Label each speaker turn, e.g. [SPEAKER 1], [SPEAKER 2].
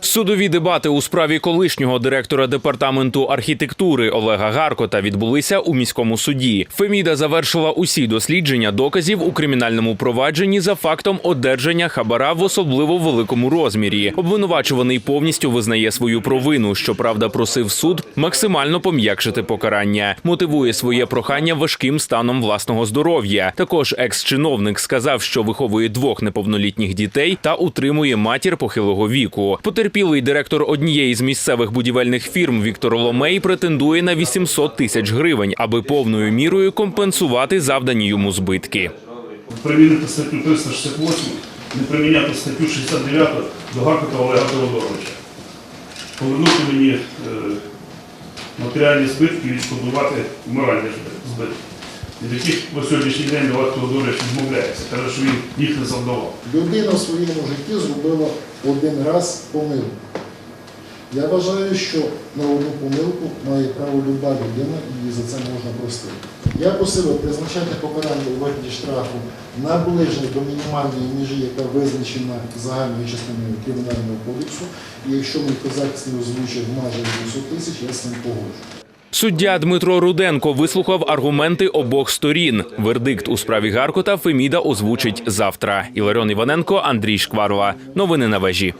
[SPEAKER 1] Судові дебати у справі колишнього директора департаменту архітектури Олега Гаркота відбулися у міському суді. Феміда завершила усі дослідження доказів у кримінальному провадженні за фактом одержання хабара в особливо великому розмірі. Обвинувачуваний повністю визнає свою провину. Щоправда, просив суд максимально пом'якшити покарання. Мотивує своє прохання важким станом власного здоров'я. Також екс-чиновник сказав, що виховує двох неповнолітніх дітей та утримує матір похилого віку. Потерпілий директор однієї з місцевих будівельних фірм Віктор Ломей претендує на 800 тисяч гривень, аби повною мірою компенсувати завдані йому збитки.
[SPEAKER 2] примінити статтю 368, не приміняти статтю 69 до Гаркота Олега Теодоровича. Повернути мені е, матеріальні збитки і відшкодувати моральні збитки. Від яких по сьогоднішній день Олег Теодорович відмовляється. Каже, що він їх не завдавав.
[SPEAKER 3] Людина в своєму житті зробила один раз помилку. Я вважаю, що на одну помилку має право люба людина і за це можна простити. Я просив призначати покарання у вигляді штрафу наближене до мінімальної межі, яка визначена загальною частиною Кримінального кодексу. І якщо мій козак озвучив майже 200 тисяч, я з цим погоджуюсь.
[SPEAKER 1] Суддя Дмитро Руденко вислухав аргументи обох сторін. Вердикт у справі Гаркота Феміда озвучить завтра. Іларіон Іваненко, Андрій Шкварова. Новини на вежі.